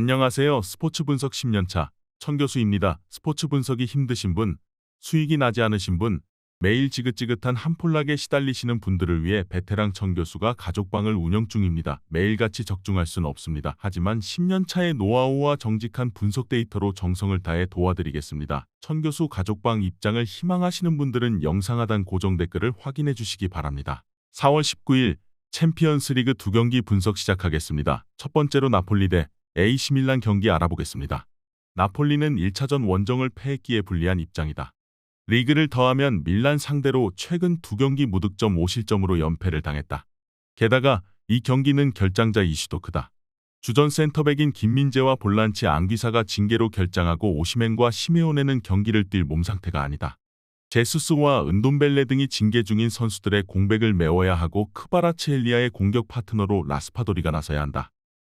안녕하세요. 스포츠 분석 10년차 천 교수입니다. 스포츠 분석이 힘드신 분, 수익이 나지 않으신 분, 매일 지긋지긋한 한폴락에 시달리시는 분들을 위해 베테랑 천 교수가 가족방을 운영 중입니다. 매일같이 적중할 수는 없습니다. 하지만 10년차의 노하우와 정직한 분석 데이터로 정성을 다해 도와드리겠습니다. 천 교수 가족방 입장을 희망하시는 분들은 영상 하단 고정 댓글을 확인해 주시기 바랍니다. 4월 19일 챔피언스 리그 두 경기 분석 시작하겠습니다. 첫 번째로 나폴리 대 AC 밀란 경기 알아보겠습니다. 나폴리는 1차전 원정을 패했기에 불리한 입장이다. 리그를 더하면 밀란 상대로 최근 두 경기 무득점 5실점으로 연패를 당했다. 게다가 이 경기는 결장자 이슈도 크다. 주전 센터백인 김민재와 볼란치 앙귀사가 징계로 결장하고 오시멘과 시메온에는 경기를 뛸 몸 상태가 아니다. 제수스와 은돈벨레 등이 징계 중인 선수들의 공백을 메워야 하고 크바라치엘리아의 공격 파트너로 라스파도리가 나서야 한다.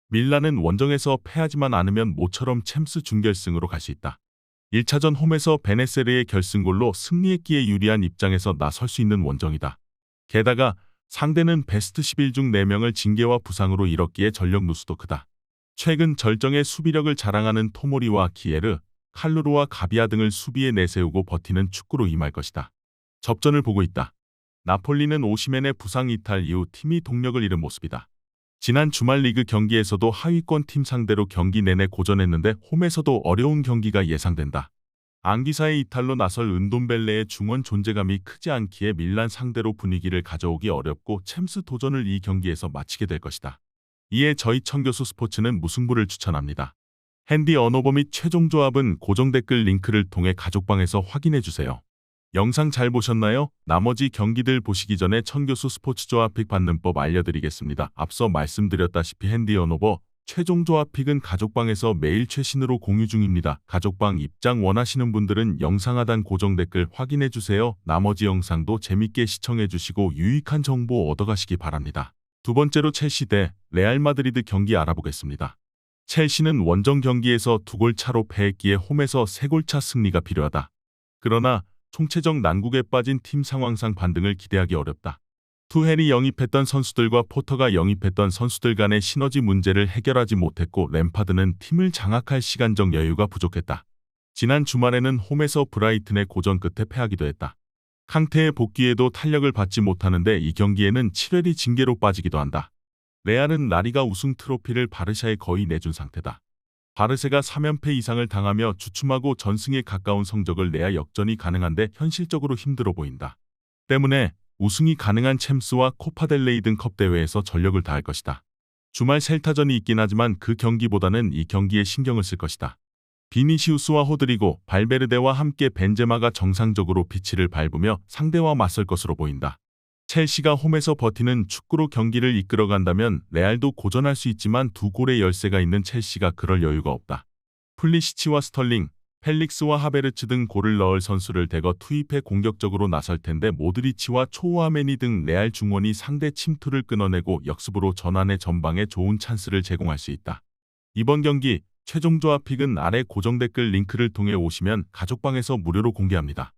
밀라는 원정에서 패하지만 않으면 모처럼 챔스 준결승으로 갈 수 있다. 1차전 홈에서 베네세르의 결승골로 승리했기에 유리한 입장에서 나설 수 있는 원정이다. 게다가 상대는 베스트 11 중 4명을 징계와 부상으로 잃었기에 전력 누수도 크다. 최근 절정의 수비력을 자랑하는 토모리와 키에르, 칼루르와 가비아 등을 수비에 내세우고 버티는 축구로 임할 것이다. 접전을 보고 있다. 나폴리는 오시멘의 부상 이탈 이후 팀이 동력을 잃은 모습이다. 지난 주말 리그 경기에서도 하위권 팀 상대로 경기 내내 고전했는데 홈에서도 어려운 경기가 예상된다. 앙기사의 이탈로 나설 은돈벨레의 중원 존재감이 크지 않기에 밀란 상대로 분위기를 가져오기 어렵고 챔스 도전을 이 경기에서 마치게 될 것이다. 이에 저희 청교수 스포츠는 무승부를 추천합니다. 핸디 언어버 및 최종 조합은 고정 댓글 링크를 통해 가족방에서 확인해 주세요. 영상 잘 보셨나요? 나머지 경기들 보시기 전에 천교수 스포츠 조합 픽 받는 법 알려드리겠습니다. 앞서 말씀드렸다시피 핸디 언오버 최종 조합 픽은 가족방에서 매일 최신으로 공유 중입니다. 가족방 입장 원하시는 분들은 영상 하단 고정 댓글 확인해 주세요. 나머지 영상도 재밌게 시청해 주시고 유익한 정보 얻어가시기 바랍니다. 두 번째로 첼시 대 레알 마드리드 경기 알아보겠습니다. 첼시는 원정 경기에서 두 골 차로 패했기에 홈에서 세 골 차 승리가 필요하다. 그러나 총체적 난국에 빠진 팀 상황상 반등을 기대하기 어렵다. 투헬이 영입했던 선수들과 포터가 영입했던 선수들 간의 시너지 문제를 해결하지 못했고 램파드는 팀을 장악할 시간적 여유가 부족했다. 지난 주말에는 홈에서 브라이튼의 고전 끝에 패하기도 했다. 캉테의 복귀에도 탄력을 받지 못하는데 이 경기에는 7회리 징계로 빠지기도 한다. 레알은 라리가 우승 트로피를 바르샤에 거의 내준 상태다. 바르세가 3연패 이상을 당하며 주춤하고 전승에 가까운 성적을 내야 역전이 가능한데 현실적으로 힘들어 보인다. 때문에 우승이 가능한 챔스와 코파델레이 등 컵 대회에서 전력을 다할 것이다. 주말 셀타전이 있긴 하지만 그 경기보다는 이 경기에 신경을 쓸 것이다. 비니시우스와 호드리고 발베르데와 함께 벤제마가 정상적으로 피치를 밟으며 상대와 맞설 것으로 보인다. 첼시가 홈에서 버티는 축구로 경기를 이끌어간다면 레알도 고전할 수 있지만 두 골의 열세가 있는 첼시가 그럴 여유가 없다. 플리시치와 스털링, 펠릭스와 하베르츠 등 골을 넣을 선수를 대거 투입해 공격적으로 나설 텐데 모드리치와 초우아메니 등 레알 중원이 상대 침투를 끊어내고 역습으로 전환의 전방에 좋은 찬스를 제공할 수 있다. 이번 경기 최종 조합 픽은 아래 고정 댓글 링크를 통해 오시면 가족방에서 무료로 공개합니다.